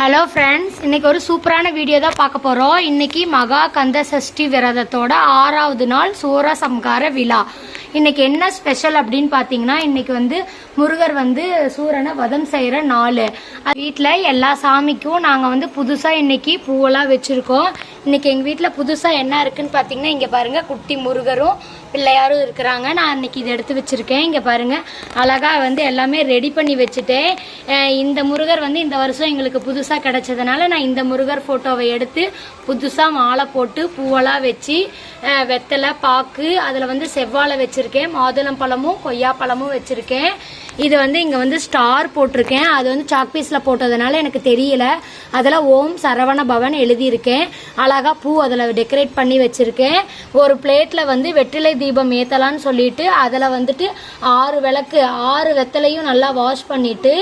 Hello friends இன்னைக்கு ஒரு சூப்பரான வீடியோ தான் பார்க்க போகிறோம் இன்னைக்கு மகா கந்த சஷ்டி விரதத்தோட ஆறாவது நாள் சூரசம்கார விழா. இன்னைக்கு என்ன ஸ்பெஷல் அப்படின்னு பார்த்தீங்கன்னா இன்னைக்கு வந்து முருகர் வந்து சூரனை வதம் செய்கிற நாள். வீட்டில் எல்லா சாமிக்கும் நாங்கள் வந்து புதுசாக இன்னைக்கு பூவெல்லாம் வச்சுருக்கோம். இன்னைக்கு எங்கள் வீட்டில் புதுசாக என்ன இருக்குன்னு பார்த்தீங்கன்னா இங்கே பாருங்கள் குட்டி முருகரும் பிள்ளையாரும் இருக்கிறாங்க. நான் இன்னைக்கு இதை எடுத்து வச்சுருக்கேன். இங்கே பாருங்கள் அழகாக வந்து எல்லாமே ரெடி பண்ணி வச்சுட்டேன். இந்த முருகர் வந்து இந்த வருஷம் எங்களுக்கு புதுசாக கிடச்சதுனால நான் இந்த முருகர் ஃபோட்டோவை எடுத்து புதுசாக மாலை போட்டு பூவெல்லாம் வச்சு வெத்தலை பாக்கு அதில் வந்து செவ்வாழை வச்சுருக்கேன். மாதுளம் பழமும் கொய்யா பழமும் வச்சுருக்கேன். இது வந்து இங்கே வந்து ஸ்டார் போட்டிருக்கேன். அது வந்து சாக் பீஸில் போட்டதுனால எனக்கு தெரியல. அதில் ஓம் சரவண பவன் எழுதியிருக்கேன். அழகாக பூ அதில் டெக்கரேட் பண்ணி வச்சுருக்கேன். ஒரு பிளேட்டில் வந்து வெற்றிலை தீபம் ஏற்றலான்னு சொல்லிட்டு அதில் வந்துட்டு ஆறு விளக்கு ஆறு வெத்தலையும் நல்லா வாஷ் பண்ணிட்டு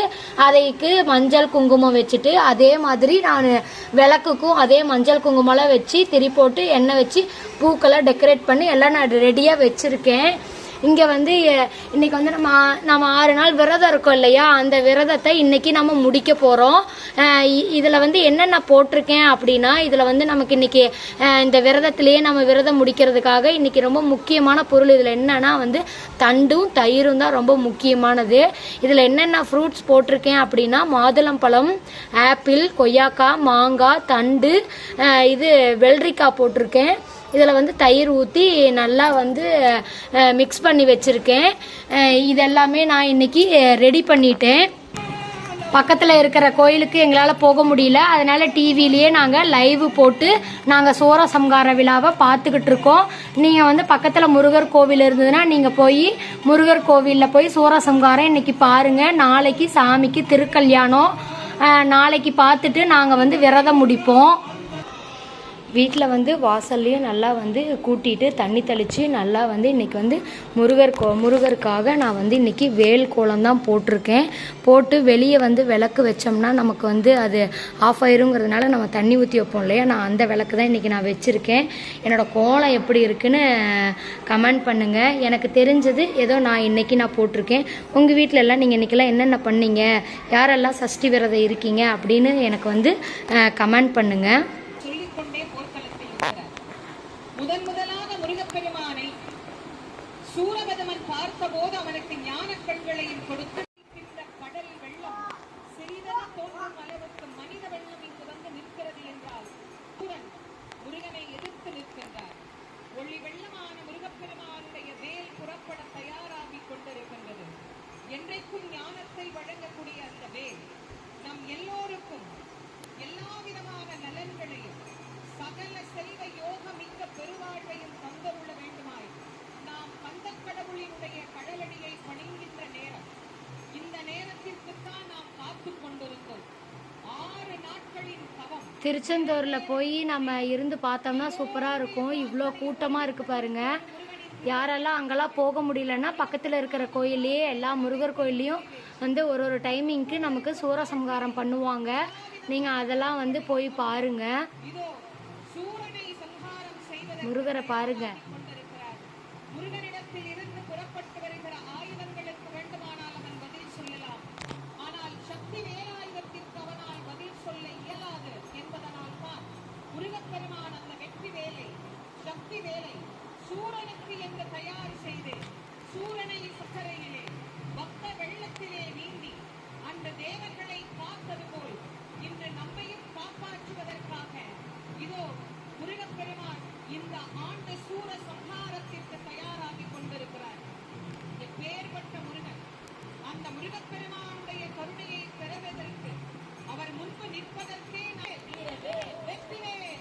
அதைக்கு மஞ்சள் குங்குமம் வச்சுட்டு அதே மாதிரி நான் விளக்குக்கும் அதே மஞ்சள் குங்குமம்லாம் வச்சு திரி போட்டு எண்ணெய் வச்சு பூக்களை டெக்கரேட் பண்ணி எல்லாம் நான் ரெடியாக வச்சுருக்கேன். இங்கே வந்து இன்னைக்கு வந்து நம்ம நம்ம ஆறு நாள் விரதம் இருக்கோம் இல்லையா? அந்த விரதத்தை இன்னைக்கு நம்ம முடிக்க போகிறோம் இதில் வந்து என்னென்ன போட்டிருக்கேன் அப்படின்னா இதில் வந்து நமக்கு இன்னைக்கு இந்த விரதத்திலேயே நம்ம விரதம் முடிக்கிறதுக்காக இன்னைக்கு ரொம்ப முக்கியமான பொருள் இதில் என்னன்னா வந்து தண்டும் தயிரும் தான் ரொம்ப முக்கியமானது. இதில் என்னென்ன ஃப்ரூட்ஸ் போட்டிருக்கேன் அப்படின்னா மாதுளம்பழம் ஆப்பிள் கொய்யாக்காய் மாங்காய் தண்டு இது வெள்ளரிக்காய் போட்டிருக்கேன். இதில் வந்து தயிர் ஊற்றி நல்லா வந்து மிக்ஸ் பண்ணி வச்சுருக்கேன். இதெல்லாமே நான் இன்னைக்கு ரெடி பண்ணிட்டேன். பக்கத்தில் இருக்கிற கோயிலுக்கு எங்களால் போக முடியல. அதனால் டிவிலேயே நாங்கள் லைவ் போட்டு நாங்கள் சோர சம்கார விழாவை பார்த்துக்கிட்டு இருக்கோம். நீங்கள் வந்து பக்கத்தில் முருகர் கோவில் இருந்ததுன்னா நீங்கள் போய் முருகர் கோவிலில் போய் சோர சம்காரம் இன்னைக்கு பாருங்கள் நாளைக்கு சாமிக்கு திருக்கல்யாணம். நாளைக்கு பார்த்துட்டு நாங்கள் வந்து விரதம் முடிப்போம். வீட்டில் வந்து வாசல்லையும் நல்லா வந்து கூட்டிட்டு தண்ணி தெளித்து நல்லா வந்து இன்றைக்கி வந்து முருகர் கோ முருகருக்காக நான் வந்து இன்றைக்கி வேல் கோலம் தான் போட்டிருக்கேன். போட்டு வெளியே வந்து விளக்கு வச்சோம்னா நமக்கு வந்து அது ஆஃப் ஆயிருங்கிறதுனால நம்ம தண்ணி ஊற்றி வைப்போம் இல்லையா? நான் அந்த விளக்கு தான் இன்றைக்கி நான் வச்சுருக்கேன். என்னோடய கோலம் எப்படி இருக்குன்னு கமெண்ட் பண்ணுங்கள் எனக்கு தெரிஞ்சது ஏதோ நான் இன்றைக்கி நான் போட்டிருக்கேன். உங்கள் வீட்டில் எல்லாம் நீங்கள் இன்றைக்கெல்லாம் என்னென்ன பண்ணீங்க? யாரெல்லாம் சஷ்டி விரதம் இருக்கீங்க அப்படின்னு எனக்கு வந்து கமெண்ட் பண்ணுங்கள் திருச்செந்தூரில் போய் நம்ம இருந்து பார்த்தோம்னா சூப்பராக இருக்கும். இவ்வளோ கூட்டமாக இருக்குது பாருங்க. யாரெல்லாம் அங்கெல்லாம் போக முடியலன்னா பக்கத்தில் இருக்கிற கோயில்லையே எல்லா முருகர் கோயில்லையும் வந்து ஒரு ஒரு டைமிங்க்கு நமக்கு சூரசம்ஹாரம் பண்ணுவாங்க. நீங்கள் அதெல்லாம் வந்து போய் பாருங்க. முருகரை பாருங்க. முருகனிடத்தில் இருந்து புறப்பட்டு வருகிற ஆயுதம்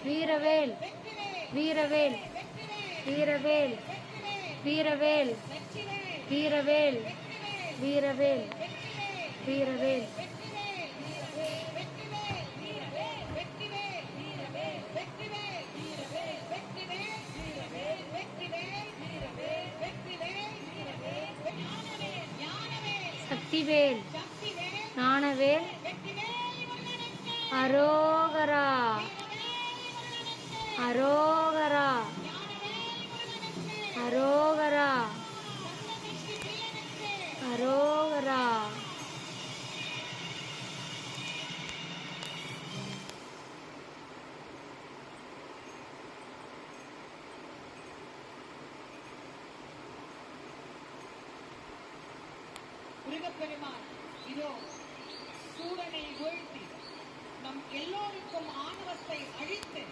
வீரவேல் வீரவேல் வீரவேல் வீரவேல் வீரவேல் வீரவேல் வீரவேல். சக்திவேல் ஞானவேல் அரோகரா. அரோகரா. அரோகரா. அரோகரா. முருகப்பெருமான் இதோ சூரனை வீழ்த்தி நம் எல்லோருக்கும் ஆணவத்தை அழித்து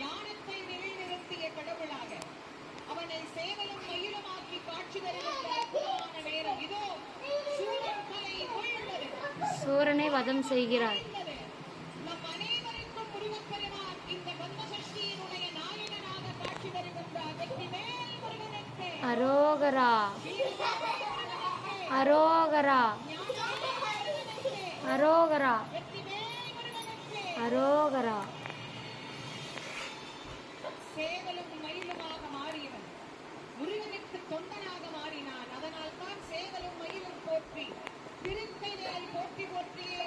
ஞானத்தை நிலைநிறுத்திய கடவுளாக. அவனை சேவலும் மயிலுமாக்கி காட்சி அற்புதமான நேரம் இதோ. சூரன் தலை வீழ்ந்தது. சூரனை வதம் செய்கிறார் வீழ்ந்தது. நம் அனைவருக்கும் முருகப்பெருமான் இந்த கந்த சஷ்டியினுடைய நாயகனாக காட்சி வருகின்றார் வெற்றி மேல் முருகனுக்கு. அரோகரா. அரோகரா. அரோகரா. அரோகரா. சேவலும் மயிலுமாக மாறியவன். முருகனுக்கு தொண்டனாக மாறினான். அதனால் தான் சேவலும் மயிலும் போற்றி. திருக்கையால் போற்றி போற்றியே